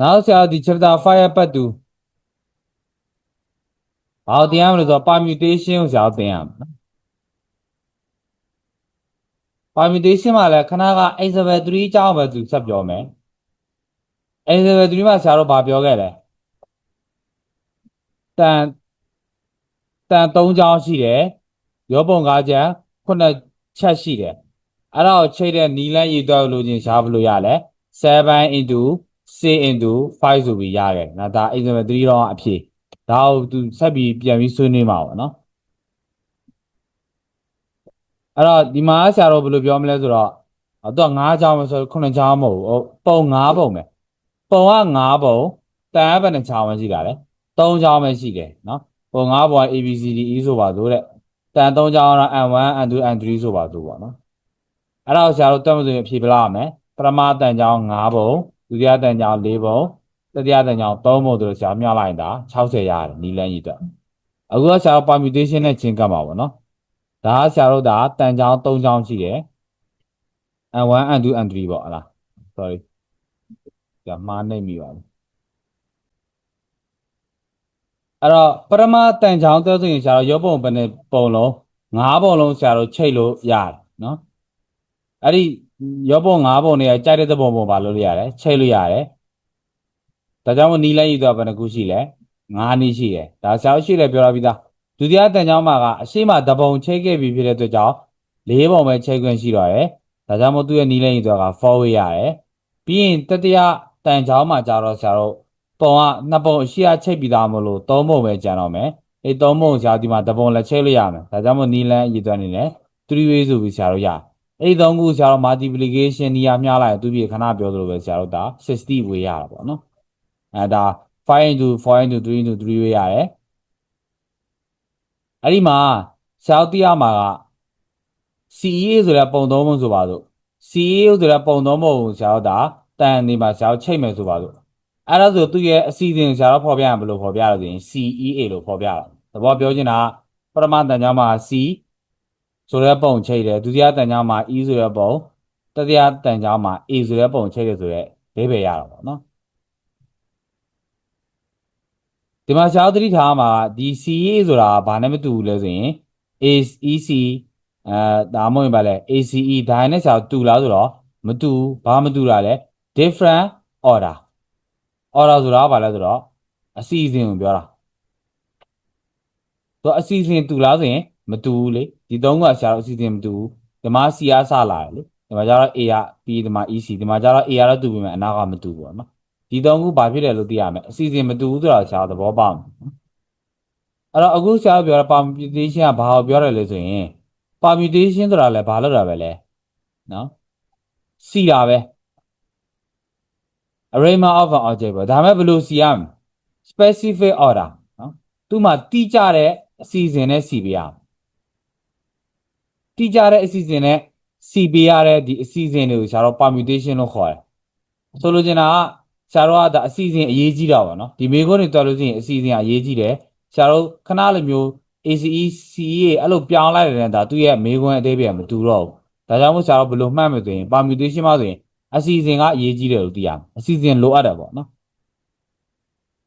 နောက်ဆရာဒီ chapter 5ရဲ့ပတ်တူဘာကိုသင်ရမလဲဆိုတော့ permutation ကိုဆရာတို့သင်ရမှာနော် permutation မှာလည်းခဏက example 3အကြောင်းပဲသူဆက်ပြောမယ် example 3မှာဆရာတို့ဘာပြောခဲ့လဲတန်တန်3ကြောင်းရှိတယ်ရောပုံ5ချက်ခုနှစ်ချက်ရှိတယ်အဲ့ဒါကိုချိန်တဲ့နီလန်းရည်တွက်လို့ချင်းရှားဘလို့ရလဲ7 into 6 into 5ဆိုပြီးရတယ်။နော်ဒါ example 3တော့အဖြေ။ဒါကိုသူဆက်ပြီးပြန်ပြီးဆွေးနွေးမှာပေါ့နော်။အဲ့တော့ဒီမှာဆရာတော်ဘယ်လိုပြောမလဲဆိုတော့အတော့9ချောင်းမဆို9ချောင်းမဟုတ်ဘူး။ပုံ9ပုံပဲ။ပုံက9ပုံတန်ဘယ်နှချောင်းပဲရှိတာလဲ။3ချောင်းပဲရှိတယ်နော်။ပုံ9ပုံက ABCD E ဆိုပါဆိုတဲ့။တန်3ချောင်းကတော့ N1 N2 N3 ဆိုပါဆိုပေါ့နော်။အဲ့ဒါကိုဆရာတို့တွက်မဆိုရင်အဖြေပြလာရမယ်။ပထမတန်ချောင်း9ပုံ ဒုတိယတန်ချောင်း4ပုံတတိယတန်ချောင်း3ပုံတို့ဆရာမြောက်လိုက်တာ60ရတယ်နီလန်းကြီးအတွက်အခုကဆရာတို့ permutation နဲ့ချင်းကပ်ပါပေါ့နော်ဒါကဆရာတို့ဒါတန်ချောင်း3ချောင်းရှိတယ် N1 N2 N3 ပေါ့ဟလား sorry ကြာမှားနေမိပါဘူးအဲ့တော့ပထမတန်ချောင်းတဲဆိုရင်ဆရာတို့ရုပ်ပုံဘယ်နဲ့ပုံလုံး၅ပုံလုံးဆရာတို့ချိတ်လို့ရတယ်နော်အဲ့ဒီ ရုပ်ပုံ၅ပုံတွေကကြိုက်တဲ့သဘောပုံပါလို့ရတယ်ချိတ်လို့ရတယ်ဒါကြောင့်မို့နီလိုက်ရည်တော့ဘယ်နှခုရှိလဲ၅နည်းရှိတယ်ဒါဆရာတို့ရှိတယ်ပြောရပြီးသားဒုတိယတန်ချောင်းမှာကအရှိမတပုံချိတ်ခဲ့ပြီးဖြစ်တဲ့အတွက်ကြောင့်၄ပုံပဲချိတ်ခွင့်ရှိတော့တယ်ဒါကြောင့်မို့သူ့ရဲ့နီလိုက်ရည်တော့က forward ရတယ်ပြီးရင်တတိယတန်ချောင်းမှာကြတော့ဆရာတို့ပုံကနှစ်ပုံအရှိအချိတ်ပြီးသားမလို့သုံးပုံပဲကျန်တော့မယ်အဲသုံးပုံဆရာဒီမှာတပုံလည်းချိတ်လို့ရမယ်ဒါကြောင့်မို့နီလန်းရည်တော့နေတယ်3 way ဆိုပြီးဆရာတို့ရတယ် အဲ့ဒီသုံးခုဆရာတို့ multiplication နေရာမျှလိုက်ရင်သူပြည့်ခဏပြောသလိုပဲဆရာတို့ဒါ60ဝေးရတာပေါ့နော်အဲဒါ5 into 4 into 3 into 3ဝေးရတယ်အဲ့ဒီမှာဆရာတို့သိရမှာက CEA ဆိုတဲ့ပုံသုံးပုံဆိုပါစို့ CEA ဆိုတဲ့ပုံသုံးပုံကိုဆရာတို့ဒါတန်နေမှာဆရာတို့ချိန်မယ်ဆိုပါစို့အဲ့ဒါဆိုသူ့ရဲ့အစီအစဉ်ဆရာတို့ဖော်ပြရင်ဘယ်လိုဖော်ပြရလဲဆိုရင် CEA လို့ဖော်ပြတာသဘောပြောချင်တာကပထမတန်ကြားမှာ C ဆိုတဲ့ပုံချိတ်တယ်ဒုတိယတန်ကြားမှာ E ဆိုတဲ့ပုံတတိယတန်ကြားမှာ A ဆိုတဲ့ပုံချိတ်တယ်ဆိုတဲ့ဒိဗေရတာပေါ့နော်ဒီမှာရှားသတိထားမှာဒီ CA ဆိုတာဘာနဲ့မတူဘူးလဲဆိုရင် AEC အဲဒါမှမဟုတ်ပါလဲ ACE ဒါနဲ့ရှားတူလားဆိုတော့မတူဘာမတူတာလဲ different order order ဆိုတာဘာလဲဆိုတော့အစီအစဉ်ကိုပြောတာသူအစီအစဉ်တူလားဆိုရင် မတူဘူးလေဒီသုံးကရှားတော့အစီအစဉ်မတူဘူးဒီမှာ C အားစလာတယ်လေဒီမှာကျတော့ A က B ဒီမှာ EC ဒီမှာကျတော့ A ကတော့တူပြီမဲ့အနာကမတူဘူးပေါ့နော်ဒီသုံးခုဘာဖြစ်တယ်လို့သိရမယ်အစီအစဉ်မတူဘူးဆိုတာရှားသဘောပေါက်မယ်အဲ့တော့အခုရှားပြောတာ permutation ကဘာကိုပြောတယ်လဲဆိုရင် permutation ဆိုတာလည်းဘာလို့တာပဲလဲနော်စီတာပဲ arrangement of an object ပဲဒါမဲ့ဘယ်လိုစီရမလဲ specific order နော်သူ့မှာတိကျတဲ့အစီအစဉ်နဲ့စီပေးရမယ် တိကျတဲ့အစီအစဉ်နဲ့စီပေးရတဲ့ဒီအစီအစဉ်တွေကိုဆရာတို့ permutation လို့ခေါ်တယ်ဆိုလိုချင်တာကဆရာတို့ကဒါအစီအစဉ်အရေးကြီးတာပါနော်ဒီမေခွန်းတွေတော်လို့ရှိရင်အစီအစဉ်အရေးကြီးတယ်ဆရာတို့ခဏလိုမျိုး ACE CE အဲ့လိုပြောင်းလိုက်တယ်ဒါသူ့ရဲ့မေခွန်းအသေးပဲမတူတော့ဘူးဒါကြောင့်မို့ဆရာတို့ဘယ်လိုမှတ်မယ်ဆိုရင် permutation မှာဆိုရင်အစီအစဉ်ကအရေးကြီးတယ်လို့သိရမယ်အစီအစဉ်လိုအပ်တယ်ပေါ့နော်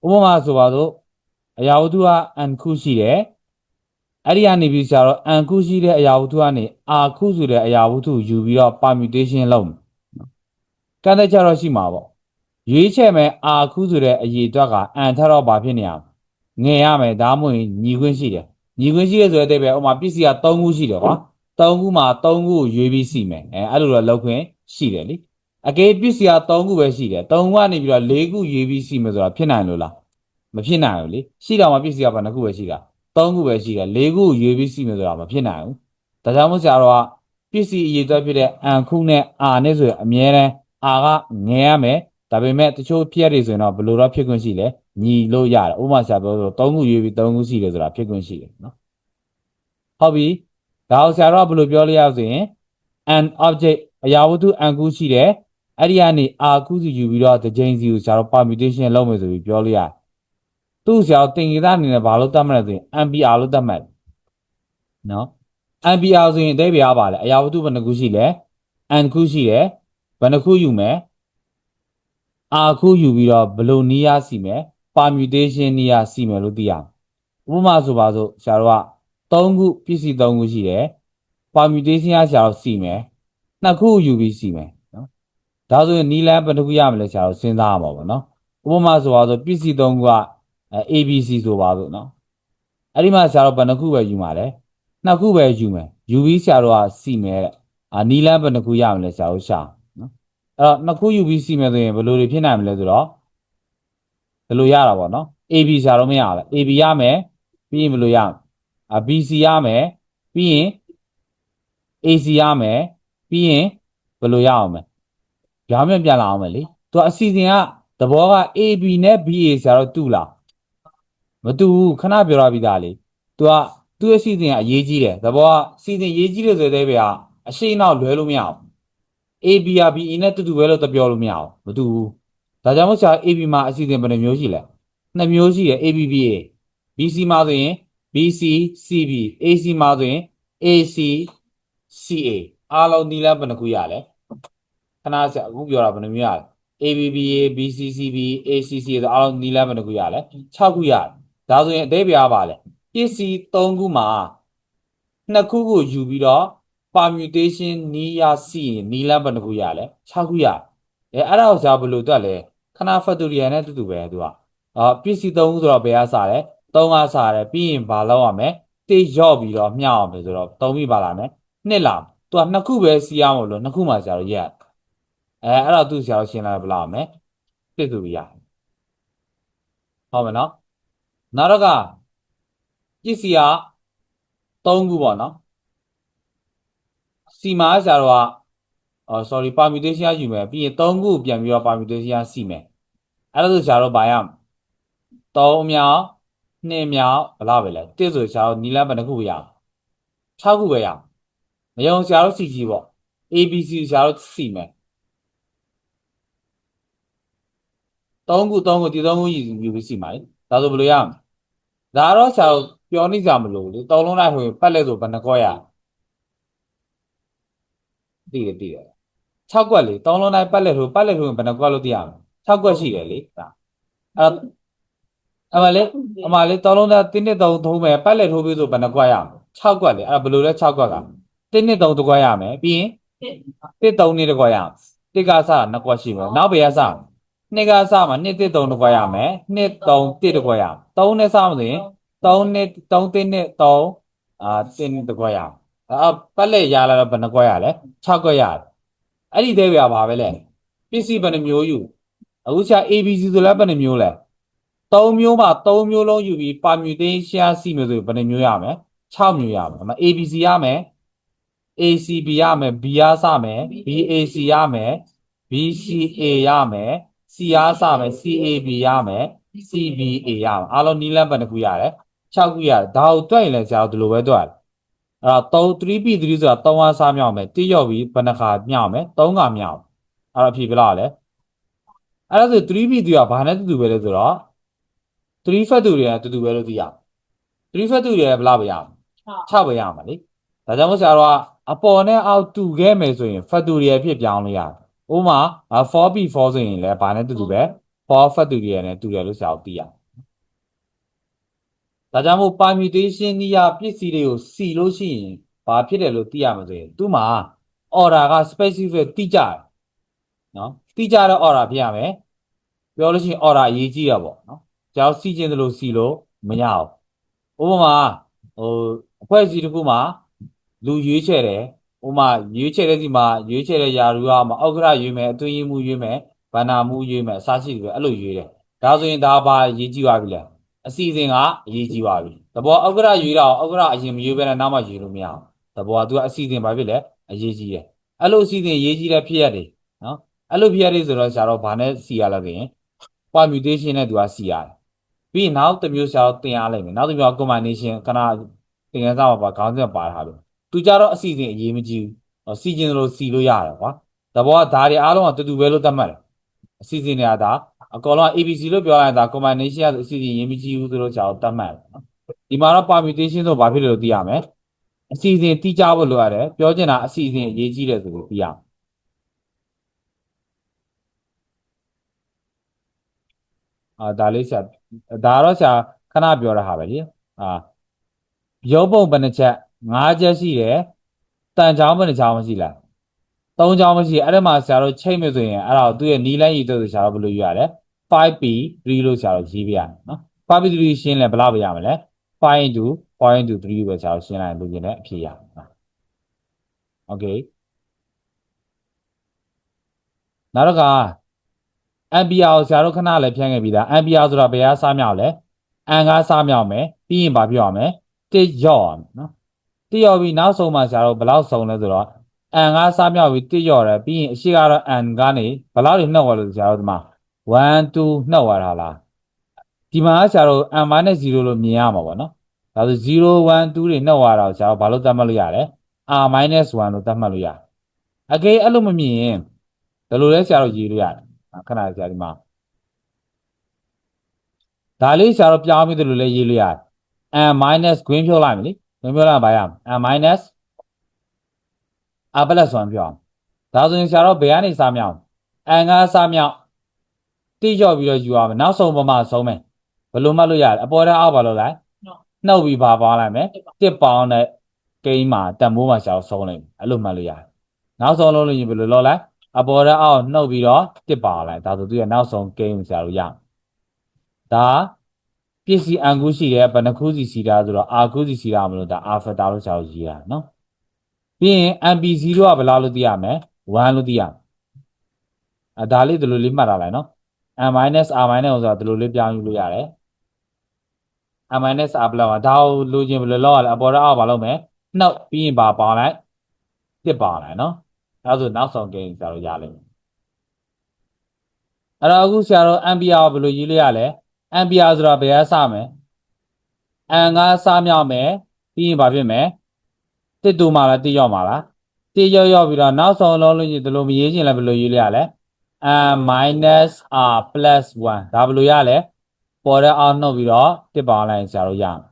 ဥပမာဆိုပါစို့အရာဝတ္ထုက n ခုရှိတယ် အဲ့ဒီကနေပြီးဆရာတော့ n ခုရှိတဲ့အရာဝတ္ထုကနေ r ခုဆိုတဲ့အရာဝတ္ထုယူပြီးတော့ permutation လုပ်မယ်နော်ကန့်သက်ချက်တော့ရှိမှာပေါ့ရွေးချယ်မယ် r ခုဆိုတဲ့အရေအတွက်က n ထက်တော့ဘာဖြစ်နေရမလဲငယ်ရမယ်ဒါမှမဟုတ်ညီခွင့်ရှိတယ်ညီခွင့်ရှိရဆိုတဲ့အတိတ်ပဲဥပမာပစ္စည်းက3ခုရှိတယ်ကွာ3ခုမှာ3ခုကိုရွေးပြီးစီမယ်အဲအဲ့လိုတော့လောက်ခွင့်ရှိတယ်လေအကယ်ပစ္စည်းက3ခုပဲရှိတယ်3ခုကနေပြီးတော့4ခုရွေးပြီးစီမယ်ဆိုတာဖြစ်နိုင်လို့လားမဖြစ်နိုင်ဘူးလေရှိတော့မှပစ္စည်းကဘာနှစ်ခုပဲရှိတာ 3ခုပဲရှိတယ်4ခုရွေးပြီးစီမယ်ဆိုတာမဖြစ်နိုင်ဘူးဒါကြောင့်မို့ဆရာတော်ကပစ္စည်းအရေးအတွက်ဖြစ်တဲ့ n ခုနဲ့ r နဲ့ဆိုရင်အမြဲတမ်း r ကငယ်ရမယ်ဒါပေမဲ့တချို့ဖြစ်ရတွေဆိုရင်တော့ဘယ်လိုတော့ဖြစ်ခွင့်ရှိလဲညီလို့ရတယ်ဥပမာဆရာပြောဆို3ခုရွေးပြီး3ခုရှိတယ်ဆိုတာဖြစ်ခွင့်ရှိတယ်နော်ဟုတ်ပြီဒါအောင်ဆရာတော်ကဘယ်လိုပြောလို့ရဆိုရင် an object အရာဝတ္ထု n ခုရှိတယ်အဲ့ဒီကနေ r ခုစီယူပြီးတော့တစ်ချိန်စီကိုဆရာတော် permutation လုပ်မယ်ဆိုပြီးပြောလို့ရတယ် သူ့ဆရာတော်တင်ကြတာအနေနဲ့ဘာလို့တတ်မှတ်လဲဆိုရင် ampere လို့တတ်မှတ်တယ်နော် ampere ဆိုရင်အဓိပ္ပာယ်ကပါလဲအရာဝတ္ထုဘယ်နှခုရှိလဲ n ခုရှိတယ်ဘယ်နှခုယူမယ်အခုယူပြီးတော့ဘယ်လိုနီးရစီမယ် permutation နီးရစီမယ်လို့သိရမယ်ဥပမာဆိုပါစို့ဆရာတို့က3ခုပစ္စည်း3ခုရှိတယ် permutation ကဆရာတို့စီမယ်နှစ်ခုယူပြီးစီမယ်နော်ဒါဆိုရင်နီးလန်းဘယ်တစ်ခုရမလဲဆရာတို့စဉ်းစားရမှာပေါ့နော်ဥပမာဆိုပါစို့ပစ္စည်း3ခုက အဲ ABC ဆိုပါစို့နော်အဲ့ဒီမှာဆရာတို့ဘယ်နှခုပဲယူမှာလဲနှစ်ခုပဲယူမယ်ယူပြီးဆရာတို့ကစီမယ်တဲ့အာနီးလန်းဘယ်နှခုရမလဲဆရာတို့ရှာနော်အဲ့တော့နှစ်ခုယူပြီးစီမယ်ဆိုရင်ဘယ်လိုတွေဖြစ်နိုင်မလဲဆိုတော့ဘယ်လိုရတာပေါ့နော် AB ရှာတော့မရဘူး AB ရမယ်ပြီးရင်ဘယ်လိုရမလဲအာ BC ရမယ်ပြီးရင် AC ရမယ်ပြီးရင်ဘယ်လိုရအောင်မလဲကြောင်းမြန်ပြန်လာအောင်မယ်လေသူကအစီအစဉ်ကသဘောက AB နဲ့ BA ရှာတော့တူလား မတူဘူးခဏပြောရပြီးသားလေသူကသူ့ရဲ့အစီအစဉ်ကအရေးကြီးတယ်သဘောကအစီအစဉ်ရေးကြီးတယ်ဆိုတဲ့ဘက်ကအရှိနောက်လွဲလို့မရဘူး AB ရ BE နဲ့တူတူပဲလို့တပြောလို့မရအောင်မတူဘူးဒါကြောင့်မို့ဆရာ AB မှာအစီအစဉ်ဘယ်နှမျိုးရှိလဲနှစ်မျိုးရှိတယ် ABBA BC မှာဆိုရင် BC CB AC မှာဆိုရင် AC CA အားလုံးဒီလဘယ်နှခုရလဲခဏဆရာအခုပြောတာဘယ်နှမျိုးရလဲ ABBA BCCB ACC ဆိုအားလုံးဒီလဘယ်နှခုရလဲ6ခုရတယ် ဒါဆိုရင်အသေးပြားပါလဲပစ္စည်း3ခုမှာနှစ်ခုကိုယူပြီးတော့ permutation နီးရစီရင်နီးလမ်းဘယ်နှခုရလဲ6ခုရအဲအဲ့ဒါကိုကြာဘယ်လိုတွက်လဲခဏ factorial နဲ့တူတူပဲသူကအာပစ္စည်း3ခုဆိုတော့ဘယ်ကစားလဲ3ကစားတယ်ပြီးရင်ဘာလောက်ရမလဲတေးရော့ပြီးတော့မျှအောင်ပဲဆိုတော့3ပြီးပါလာမယ်နှစ်လာသူကနှစ်ခုပဲစီးရမလို့နှစ်ခုမှဆရာတို့ရက်အဲအဲ့တော့သူဆရာတို့ရှင်းလိုက်ဘယ်လောက်ရမလဲတစ်သူရဟုတ်မယ်နော် နောက်တော့ကပစ္စည်းက3ခုပေါ့နော်စီမာဆရာတော်ကအော် sorry permutation ယူမယ်ပြီးရင်3ခုပြန်ပြီးတော့ permutation စီမယ်အဲ့ဒါဆိုဆရာတော်ဗာရ3မြောက်2မြောက်ဘယ်လောက်ပဲလဲတစ်ဆိုဆရာတော်နီလန်းဘယ်နှခုပဲရအောင်6ခုပဲရအောင်မယုံဆရာတော်စီကြည့်ပေါ့ ABC ဆရာတော်စီမယ်3ခု3ခုဒီ3ခုယူယူပြီးစီမှာလေဒါဆိုဘယ်လိုရမလဲ ဒါတော့ဆရာတော်ပြောနေကြမလို့လေ3လုံးလိုက်ဟိုပတ်လက်ဆိုဘယ်နှကောရတည်တယ်တည်တယ်6ကွက်လေ3လုံးတိုင်းပတ်လက်ထိုးပတ်လက်ထိုးရင်ဘယ်နှကွက်လို့သိရမလဲ6ကွက်ရှိတယ်လေဒါအဲ့အမလေးအမလေး3လုံးတိုင်းတင်းနှစ်3ထုံးမယ်ပတ်လက်ထိုးပြီးဆိုဘယ်နှကွက်ရမလဲ6ကွက်လေအဲ့ဘယ်လိုလဲ6ကွက်ကတင်းနှစ်3တစ်ကွက်ရမယ်ပြီးရင်တစ်3နှစ်တစ်ကွက်ရမယ်တစ်ကစ2ကွက်ရှိမယ်နောက်ဘယ်ကစ နှစ်ကစမှာနှစ်တစ်3တစ်ကွက်ရမယ်နှစ်3တစ်တစ်ကွက်ရမယ်3နဲ့စမှာဆိုရင်3နှစ်3တင်းနှစ်3အာတင်းတစ်ကွက်ရမယ်အာပတ်လက်ရလာတော့ဘယ်နှကွက်ရလဲ6ကွက်ရတယ်အဲ့ဒီသေးပြပါပဲလေပစ္စည်းဘယ်နှမျိုးယူအခုဆရာ ABC ဆိုလဲဘယ်နှမျိုးလဲ3မျိုးမှာ3မျိုးလုံးယူပြီး permutation စီမျိုးဆိုဘယ်နှမျိုးရမလဲ6မျိုးရမယ်အမ ABC ရမယ် ACB ရမယ် B ရစမယ် BAC ရမယ် BCA ရမယ် C ရစမယ် CAB ရမယ် CBA ရမယ်အားလုံးနီးလန်းဘယ်နှခုရတယ်6ခုရတယ်ဒါကိုတွက်ရင်လည်းဆရာတို့ဒီလိုပဲတွက်ရတယ်အဲ့တော့3 3p3 ဆိုတာ3အားစားမြောက်မယ်တိရော့ပြီးဘယ်နှခါမြောက်မယ်3ခါမြောက်အဲ့တော့အဖြေဘယ်လောက်လဲအဲ့ဒါဆို 3p3 ကဘာနဲ့တူတူပဲလဲဆိုတော့3 factorial ကတူတူပဲလို့သိရ3 factorial ဘယ်လောက်ပဲရမလဲ6ပဲရမှာလေဒါကြောင့်မို့ဆရာတော်ကအပေါ်နဲ့အောက်တူခဲ့မယ်ဆိုရင် factorial ဖြစ်ပြောင်းလို့ရတယ် ဥပမာ 4p4 ဆိုရင်လည်းဘာနဲ့တူတူပဲ4 factorial နဲ့တူတယ်လို့ဆရာတို့သိရတယ်ဒါကြောင့်မို့ permutation နည်းရပစ္စည်းတွေကိုစီလို့ရှိရင်ဘာဖြစ်တယ်လို့သိရမှာဆိုရင်သူ့မှာ order က specific တိကျတယ်နော်တိကျတဲ့ order ဖြစ်ရမယ်ပြောလို့ရှိရင် order အရေးကြီးတာပေါ့နော်ကြောက်စီခြင်းသလိုစီလို့မရဘူးဥပမာဟိုအဖွဲ့အစည်းတစ်ခုမှာလူရွေးချယ်တယ် ဥပမာရွေးချယ်တဲ့စီမှာရွေးချယ်တဲ့ယာလူကမအောက်ကရရွေးမယ်အတွင်းရေးမှုရွေးမယ်ဗန္နာမှုရွေးမယ်အစရှိတယ်ပဲအဲ့လိုရွေးတယ်ဒါဆိုရင်ဒါဘာရေးကြည့်ပါပြီလဲအစီအစဉ်ကအရေးကြီးပါပြီ။တဘောအောက်ကရရွေးတော့အောက်ကရအရင်မရွေးဘဲနဲ့နောက်မှရွေးလို့မရအောင်။တဘောကသူကအစီအစဉ်ဘာဖြစ်လဲအရေးကြီးတယ်။အဲ့လိုအစီအစဉ်အရေးကြီးတဲ့ဖြစ်ရတယ်နော်။အဲ့လိုဖြစ်ရတယ်ဆိုတော့ဆရာတော့ဘာနဲ့စီရလဲဆိုရင် permutation နဲ့သူကစီရတယ်။ပြီးရင်နောက်တစ်မျိုးဆရာတော့သင်ရလိမ့်မယ်။နောက်တစ်မျိုးက combination ခဏသင်ခန်းစာမှာပါခေါင်းစဉ်ပါထားလို့ သူကြတော့အစီအစဉ်အရေးမကြီးဘူး။စီကျင်လို့စီလို့ရတယ်ကွာ။တဘောကဒါတွေအားလုံးကတူတူပဲလို့သတ်မှတ်တယ်။အစီအစဉ်တွေကဒါအကောင်လုံး ABC လို့ပြောလိုက်တာ combination ကအစီအစဉ်ရင်းမကြည့်ဘူးဆိုတော့ကြာတော့တတ်မှတ်တယ်နော်ဒီမှာတော့ permutation ဆိုဘာဖြစ်လဲလို့သိရမယ်အစီအစဉ်တိကျဖို့လိုရတယ်ပြောချင်တာအစီအစဉ်အရေးကြီးတယ်ဆိုလို့သိရမယ်အာဒါလေးဆရာဒါကတော့ဆရာခဏပြောရတာပဲလေအာရုပ်ပုံဘယ်နှချက် ၅ချက်ရှိတယ်တန်ချောင်းဘယ်နှချောင်းမရှိလားသုံးချောင်းမရှိအဲ့ဒါမှဆရာတို့ချိန်မယ်ဆိုရင်အဲ့ဒါကိုသူ့ရဲ့နီးလိုက်ရည်တို့ဆိုဆရာတို့ဘယ်လိုယူရလဲ 5p 3လို့ဆရာတို့ရေးပြရနော် 5p 3ရှင်းလဲဘယ်လောက်ပြရမလဲ5 into 0 into 3ပဲဆရာတို့ရှင်းလိုက်လို့ကျင်တဲ့အဖြေရနော် okay နောက်တော့က ampere ကိုဆရာတို့ခဏလည်းဖြန့်ခဲ့ပြီးသား ampere ဆိုတာဘယ်ဟာစားမြောက်လဲအန်ကားစားမြောက်မယ်ပြီးရင်ဘာပြောရမလဲတစ်ရော့ရမယ်နော် တစ်ရော့ပြီးနောက်ဆုံးမှဆရာတို့ဘယ်လောက်ဆုံးလဲဆိုတော့အန်ကားစားမြောက်ပြီးတစ်ရော့တယ်ပြီးရင်အရှိကတော့အန်ကနေဘယ်လောက်တွေနှုတ်ရလို့ဆရာတို့ဒီမှာ1 2နှုတ်ရတာလားဒီမှာဆရာတို့ n 0လို့မြင်ရမှာပေါ့နော်ဒါဆို0 1 2တွေနှုတ်ရတာကိုဆရာတို့ဘာလို့သတ်မှတ်လို့ရလဲ r 1လို့သတ်မှတ်လို့ရတယ်အကေအဲ့လိုမမြင်ရင်ဒါလိုလဲဆရာတို့ရေးလို့ရတယ်ခဏဆရာဒီမှာဒါလေးဆရာတို့ပြောင်းပြီးတယ်လို့လည်းရေးလို့ရတယ် n minus ဂွင်းဖြုတ်လိုက်မယ်လေ ဂွင်းဖြုတ်လိုက်ပါရမယ် n minus r plus 1ပြောင်းဒါဆိုရင်ဆရာတို့ဘယ်ကနေစားမြောက် n ကစားမြောက်တိကျော်ပြီးတော့ယူရမယ်နောက်ဆုံးပမာဆုံးမယ်ဘယ်လိုမှတ်လို့ရတယ်အပေါ်ထဲအောက်ပါလို့လိုက်နှုတ်ပြီးပါပေါင်းလိုက်မယ်တစ်ပေါင်းတဲ့ကိန်းမှာတန်မိုးမှာဆရာတို့ဆုံးလိုက်မယ်အဲ့လိုမှတ်လို့ရတယ်နောက်ဆုံးလုံးလို့ရင်ဘယ်လိုလုပ်လိုက်အပေါ်ထဲအောက်နှုတ်ပြီးတော့တစ်ပါလိုက်ဒါဆိုသူရဲ့နောက်ဆုံးကိန်းကိုဆရာတို့ရမယ်ဒါ ပစ္စည်းအန်ကူရှိတယ်ဘယ်နှခုစီစီတာဆိုတော့အာခုစီစီတာမလို့ဒါအာဖက်တာလို့ဆရာတို့ရေးတာနော်ပြီးရင် MP0 ကဘယ်လောက်လို့သိရမလဲ1လို့သိရမယ်အဲဒါလေးဒီလိုလေးမှတ်ထားလိုက်နော် n r ဆိုတာဒီလိုလေးပြောင်းယူလို့ရတယ် n r ဘလောက်อ่ะဒါကိုလိုချင်ဘယ်လိုလောက်ရလဲအပေါ်တော့အောက်ဘာလုပ်မယ်နှုတ်ပြီးရင်ပါပေါင်းလိုက်တစ်ပေါင်းလိုက်နော်အဲဒါဆိုနောက်ဆုံးကိန်းဆရာတို့ရလိမ့်မယ်အဲ့တော့အခုဆရာတို့ ampere ကိုဘယ်လိုရေးလို့ရလဲ ampere ဆိုတာဘယ်ကစမလဲ n ကစမြောက်မယ်ပြီးရင်ဘာဖြစ်မလဲတစ်တူမှာလားတစ်ရောက်မှာလားတစ်ရောက်ရောက်ပြီးတော့နောက်ဆုံးလုံးလို့ညီဒီလိုမရေးချင်လဲဘယ်လိုရေးလို့ရလဲ n minus r plus 1ဒါဘယ်လိုရလဲပေါ်တဲ့အောင်နှုတ်ပြီးတော့တစ်ပေါင်းလိုက်ဆရာတို့ရမယ်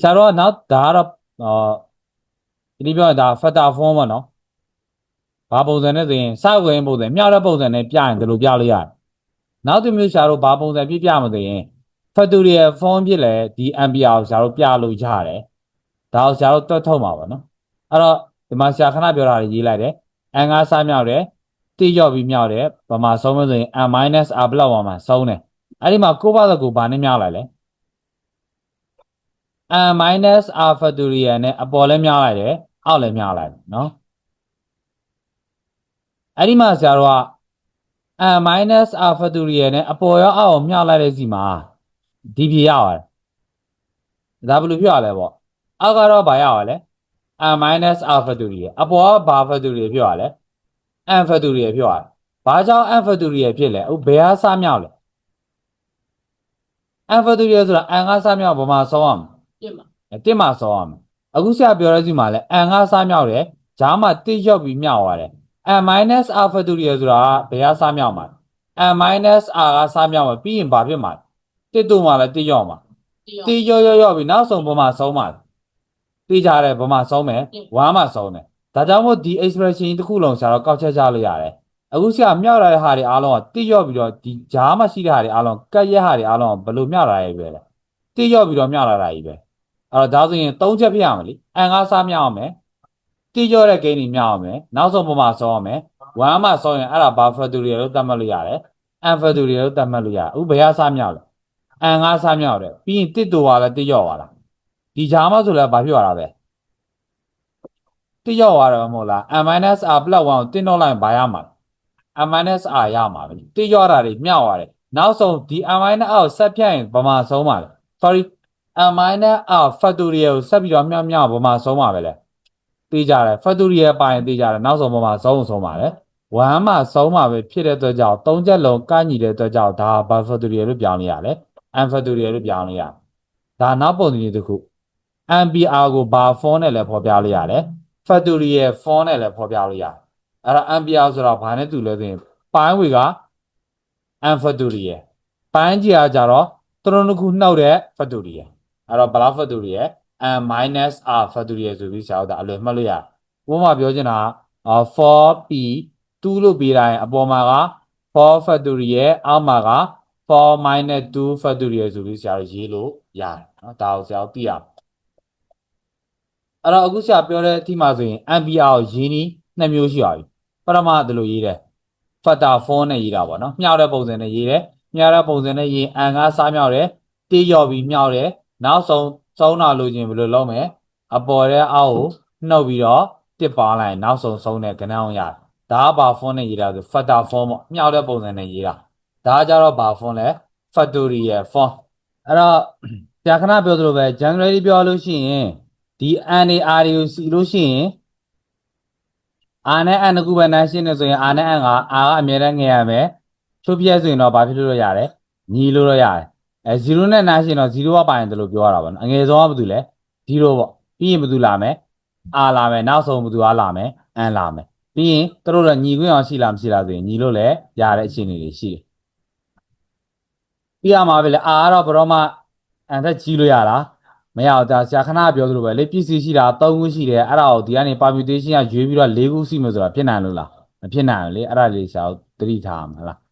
ဆရာတို့ကနောက်ဒါကတော့ဟောဒီပြောရင်ဒါ factor form ပေါ့နော်ဘာပုံစံနဲ့ဆိုရင်စဝင်ပုံစံမြောက်တဲ့ပုံစံနဲ့ပြရင်ဒီလိုပြလို့ရတယ် နောက်တစ်မျိုးဆရာတို့ဘာပုံစံပြပြမသိရင် factorial form ဖြစ်လဲဒီ ampere ကိုဆရာတို့ပြလို့ရတယ်ဒါကိုဆရာတို့တွတ်ထုတ်မှာပါနော်အဲ့တော့ဒီမှာဆရာခဏပြောတာရေးလိုက်တယ် n ကစားမြောက်တယ်တိရော့ပြီးမြောက်တယ်ဗမာဆုံးမဆိုရင် n r ဘလောက်ပါမှာဆုံးတယ်အဲ့ဒီမှာကိုပါတော့ကိုဘာနဲ့မြောက်လိုက်လဲ n r factorial နဲ့အပေါ်လည်းမြောက်လိုက်တယ်အောက်လည်းမြောက်လိုက်တယ်နော်အဲ့ဒီမှာဆရာတို့က n r factorial နဲ့အပေါ်ရောအောက်ကိုမြောက်လိုက်တဲ့စီမှာဒီပြေရပါတယ်ဒါဘယ်လိုပြောရလဲပေါ့အောက်ကတော့ဘာရရလဲ n r factorial အပေါ်ကဘာ factorial ပြောရလဲ n factorial ပြောရတယ်ဘာကြောင့် n factorial ဖြစ်လဲဥဘယ်ဟာစမြောက်လဲ n factorial ဆိုတာ n ကစမြောက်ဘာမှဆောင်းရမှာတင်ပါတစ်မှာဆောင်းရမှာအခုဆရာပြောတဲ့စီမှာလဲ n ကစမြောက်တယ်ဂျားမှာတစ်ရောက်ပြီးမြောက်သွားတယ် n r factorial ဆိုတာဘယ်ဟာစမြောက်မှာ n r ကစမြောက်မှာပြီးရင်ဘာဖြစ်မှာတစ်တူမှာလဲတစ်ရောက်မှာတင်တီရောရောရောပြီးနောက်ဆုံးဘမှာဆုံးမှာတီးကြတယ်ဘမှာဆုံးမယ်ဝမ်းမှာဆုံးတယ်ဒါကြောင့်မို့ဒီ expression တစ်ခုလုံးဆရာတော့ကောက်ချက်ချလို့ရတယ်အခုဆရာမြောက်လာတဲ့ဟာတွေအားလုံးကတီးရောပြီးတော့ဒီဂျားမှာရှိတဲ့ဟာတွေအားလုံးကတ်ရက်ဟာတွေအားလုံးဘယ်လိုမြောက်လာရပဲလဲတီးရောပြီးတော့မြောက်လာတာကြီးပဲအဲ့တော့ဒါဆိုရင်၃ချက်ပြရမယ်လीအန်ကားစားမြောက်အောင်မယ် တီးရောတဲ့ဂိမ်းတွေမြောက်အောင်မယ်နောက်ဆုံးဘမှာဆုံးအောင်မယ်ဝမ်းမှာဆုံးရင်အဲ့ဒါဘာ factorial လို့သတ်မှတ်လို့ရတယ် n factorial လို့သတ်မှတ်လို့ရတယ်ဥဘယ်ဟာစားမြောက်လဲအန်ငါးစားမြောက်တယ်ပြီးရင်တစ်တူပါလဲတစ်ရောက်သွားတာဒီဂျာမဆိုလဲဘာဖြစ်သွားတာပဲတစ်ရောက်သွားတယ်မဟုတ်လား n r 1ကိုတင်းတော့လိုက်ဘာရမှာလဲ n r ရမှာပဲတစ်ရောက်တာတွေမြောက်သွားတယ်နောက်ဆုံးဒီ n r ကိုဆက်ဖြတ်ရင်ဘာမှဆုံးပါလဲ sorry n r factorial ကိုဆက်ပြီးတော့မြောက်မြောက်ဘာမှဆုံးပါပဲလဲ သိကြတယ် factorial ပိုင်သိကြတယ်နောက်ဆုံးဘာမှဆုံးဆုံးပါလဲ1မှာဆုံးမှာပဲဖြစ်တဲ့အတွက်ကြောင့်၃ချက်လုံးကန့်ညီတဲ့အတွက်ကြောင့်ဒါဘာ factorial လို့ပြောင်းလို့ရတယ် n factorial လို့ပြောင်းလို့ရတယ်။ဒါနောက်ပုံစံမျိုးတစ်ခု MPR ကိုဘာ form နဲ့လည်းဖော်ပြလို့ရတယ်။ factorial form နဲ့လည်းဖော်ပြလို့ရတယ်။အဲ့တော့ MPR ဆိုတာဘာနဲ့တူလဲဆိုရင်ပိုင်းဝေက n factorial ပိုင်းကြီးကကြတော့သူတို့နှစ်ခုနှုတ်တဲ့ factorial အဲ့တော့ဘယ်လော က် factorial n r factorial ဆိုပြီးဆရာတို့ဒါအလွယ်မှတ်လို့ရတယ်။ဥပမာပြောချင်တာက 4p 2လို့ပေးတိုင်းအပေါ်မှာက4 factorial အောက်မှာက4 minus 2 factorial ဆိုပြီးဆရာတို့ရေးလို့ရတယ်နော်ဒါကိုဆရာတို့သိရမယ်အဲ့တော့အခုဆရာပြောတဲ့အထိမှဆိုရင် MPR ကိုရေးနည်းနှစ်မျိုးရှိပါပြီပထမဒီလိုရေးတယ် factor 4နဲ့ရေးတာပေါ့နော်မျှောက်တဲ့ပုံစံနဲ့ရေးတယ်မျှောက်တဲ့ပုံစံနဲ့ရေးအန်ကစားမြောက်တယ်တေးရော်ပြီးမျှောက်တယ်နောက်ဆုံး သုံးတာလို့ချင်းဘယ်လိုလုပ်မလဲအပေါ်တဲ့အောက်ကိုနှုတ်ပြီးတော့တစ်ပါလိုက်နောက်ဆုံးဆုံးတဲ့ကဏ္ဍအောင်ရတယ်ဒါကဘာဖုန်းနဲ့ရေးတာဆို factor 4ပေါ့မျှောက်တဲ့ပုံစံနဲ့ရေးတာဒါကကြတော့ဘာဖုန်းလဲ factorial form အဲ့တော့ဆရာခဏပြောသလိုပဲ generally ပြောလို့ရှိရင်ဒီ NAR တွေကိုစီလို့ရှိရင် R နဲ့ N တစ်ခုပဲနှမ်းရှင်းနေဆိုရင် R နဲ့ N က R ကအမြဲတမ်းငယ်ရမယ်ချိုးပြဲဆိုရင်တော့ဘာဖြစ်လို့ရရတယ်ညီလို့တော့ရတယ် အဲ0နဲ့နှမ်းရှင်းတော့0ကပါရင်တလို့ပြောရတာပေါ့နော်အငယ်ဆုံးကဘာတူလဲ0ပေါ့ပြီးရင်ဘာတူလာမယ် R လာမယ်နောက်ဆုံးဘာတူအားလာမယ် N လာမယ်ပြီးရင်သူတို့တော့ညီခွင့်အောင်ရှိလားမရှိလားဆိုရင်ညီလို့လည်းရတဲ့အခြေအနေတွေရှိတယ်ပြီးရမှာပဲလေ R ကတော့ဘယ်တော့မှ N သက်ကြီးလို့ရလားမရတော့ဒါဆရာခဏပြောသလိုပဲလေပစ္စည်းရှိတာ၃ခုရှိတယ်အဲ့ဒါကိုဒီကနေ permutation ကရွေးပြီးတော့၄ခုရှိမှဆိုတာဖြစ်နိုင်လို့လားမဖြစ်နိုင်ဘူးလေအဲ့ဒါလေးဆရာတို့သတိထားမှာလားအဲ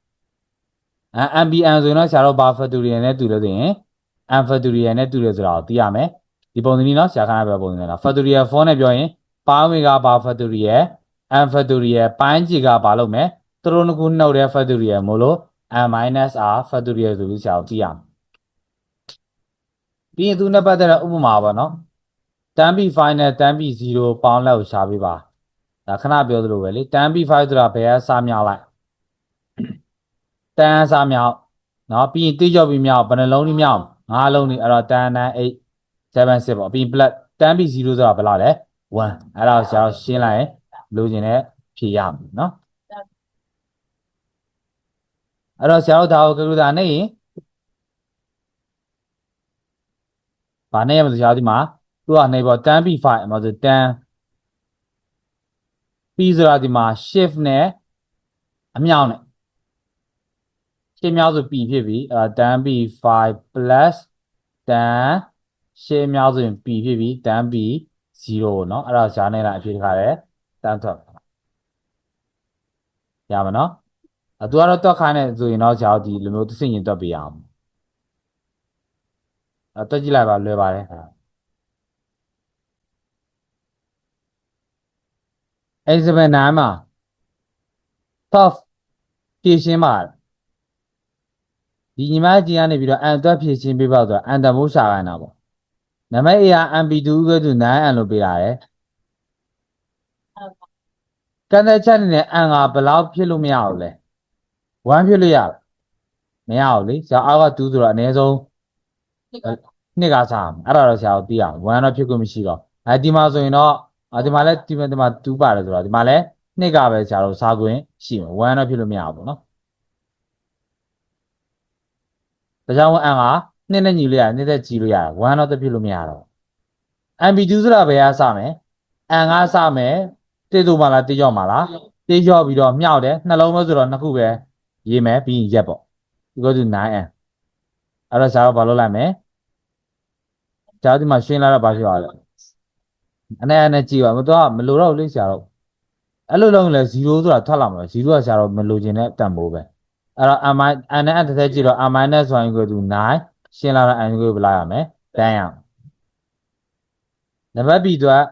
MBN ဆိုရင်တော့ဆရာတို့ဘာ factorial နဲ့တူလို့ဆိုရင် M factorial နဲ့တူတယ်ဆိုတာကိုသိရမယ်ဒီပုံစံนี้เนาะဆရာခဏပြောပုံစံလား factorial 4နဲ့ပြောရင်ပိုင်းဝေကဘာ factorial M factorial ပိုင်းကြီးကဘာလုပ်မယ်သူတို့နှစ်ခုနှုတ်တဲ့ factorial မို့လို့ M R factorial ဆိုပြီးဆရာတို့သိရမယ်ပြီးရင်သူနဲ့ပတ်သက်တဲ့ဥပမာပေါ့နော်တန်း B5 နဲ့တန်း B0 ပေါင်းလက်ကိုရှားပေးပါဒါခဏပြောသလိုပဲလေတန်း B5 ဆိုတာဘယ်ကစားမြောက်လိုက် တန်းစားမြောက်နော်ပြီးရင်တိကျော်ပြီးမြောက်ဘယ်နှလုံးကြီးမြောက်ငါးလုံးကြီးအဲ့တော့တန်းတန်း8 7 6ပေါ့ပြီးရင် plus တန်း B0 ဆိုတာဘယ်လောက်လဲ1အဲ့ဒါကိုဆရာတို့ရှင်းလိုက်ရင်လိုချင်တဲ့ဖြေရမယ်နော်အဲ့တော့ဆရာတို့ဒါကိုကလူတာနေရင်ဗာနဲ့ရမလို့ဆရာတို့ဒီမှာသူကနေပေါ့တန်း B5 အမဆိုတန်း P ဆိုတာဒီမှာ shift နဲ့အမြောက်နဲ့ ရှင်းမြောက်ဆို p ဖြစ်ပြီအဲဒါ10 p 5 plus 10ရှင်းမြောက်ဆိုရင် p ဖြစ်ပြီ10 p 0ပေါ့နော်အဲ့ဒါရှားနေတာအဖြစ်ခါတယ်တန်းထွက်ရမနော်အတူကတော့တွက်ခိုင်းနေဆိုရင်တော့ရှားဒီလိုမျိုးသစ်ရင်တွက်ပြရအောင်အဲတွက်ကြည့်လိုက်ပါလွယ်ပါတယ်အဲ့ဒီစပယ်နားမှာ puff ဖြည့်ရှင်းပါတယ် ဒီညီမကြီးကနေပြီးတော့အန်တွက်ဖြည့်ရှင်းပေးပါဆိုတော့အန်တမိုးရှာခိုင်းတာပေါ့နံပါတ် A က MP2 ကတူ 9n လို့ပေးတာရယ်ကန့်တဲ့ချက်နေနဲ့အန်ကဘယ်လောက်ဖြစ်လို့မရဘူးလဲ1ဖြစ်လို့ရလားမရဘူးလေဆရာအောက်က2ဆိုတော့အနည်းဆုံးနှစ်ကစားအောင်အဲ့ဒါတော့ဆရာတို့သိအောင်1တော့ဖြစ်ခွင့်မရှိတော့အဲဒီမှာဆိုရင်တော့ဒီမှာလဲဒီမှာဒီမှာ2ပါတယ်ဆိုတော့ဒီမှာလဲနှစ်ကပဲဆရာတို့စားခွင့်ရှိမှာ1တော့ဖြစ်လို့မရဘူးပေါ့နော် ဒါကြောင့်အန်ကနှစ်နဲ့ညီလို့ရတယ်နှစ်သက်ကြီးလို့ရတယ်1တော့တဖြစ်လို့မရတော့ MB2 ဆိုတာဘယ်ကစမယ်အန်ကစမယ်တေးတူမလားတေးကြော့မလားတေးကြော့ပြီးတော့မြောက်တယ်နှလုံးပဲဆိုတော့နှစ်ခုပဲရေးမယ်ပြီးရင်ရက်ပေါ့ equal to 9n အဲ့တော့ဆရာတို့ဘာလုပ်လိုက်မလဲဆရာဒီမှာရှင်းလာတော့ဘာဖြစ်သွားလဲအနေနဲ့ကြည့်ပါမတော့မလိုတော့ဘူးလေဆရာတို့အဲ့လိုလုံးလဲ0ဆိုတာထွက်လာမှာ0ကဆရာတို့မလိုချင်တဲ့တန်ဖိုးပဲ အဲ့တော့ m n နဲ့တစ်သက်ကြည့်တော့ m minus 1 equal to 9ရှင်းလာတော့ n equal ဘယ်လောက်ရမလဲ10ရအောင်နံပါတ် b တော့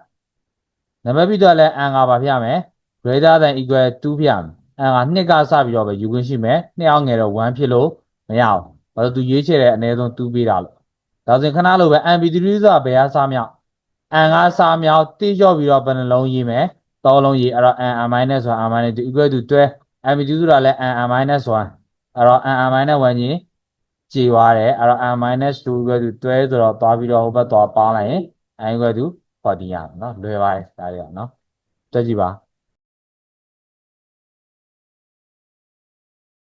နံပါတ် b တော့လဲ n ကဘာဖြစ်ရမလဲ greater than equal 2ဖြစ်ရမယ် n က2ကစပြီးတော့ပဲယူခွင့်ရှိမယ်2အောင်ငယ်တော့1ဖြစ်လို့မရဘူးဘာလို့သူရွေးချယ်တဲ့အနည်းဆုံး2ပေးတာလို့ဒါဆိုရင်ခဏလိုပဲ mp3 ဆိုတာဘယ်ကစားမြောက် n ကစားမြောက်တိလျှော့ပြီးတော့ဘယ်နှလုံးရေးမယ်တောလုံးရေးအဲ့တော့ n n minus ဆိုတာ n minus 2 equal to 12 m ကျူးစုတာလဲ n n 1အဲ့တော့ n n 1ကြီးခြေသွားတယ်အဲ့တော့ n 2ကသူတွဲဆိုတော့သွားပြီးတော့ဟိုဘက်သွားပေါင်းလိုက်ရင် n ကသူ40ရမယ်နော်လွယ်ပါတယ်ဒါတွေကနော်တွက်ကြည့်ပါ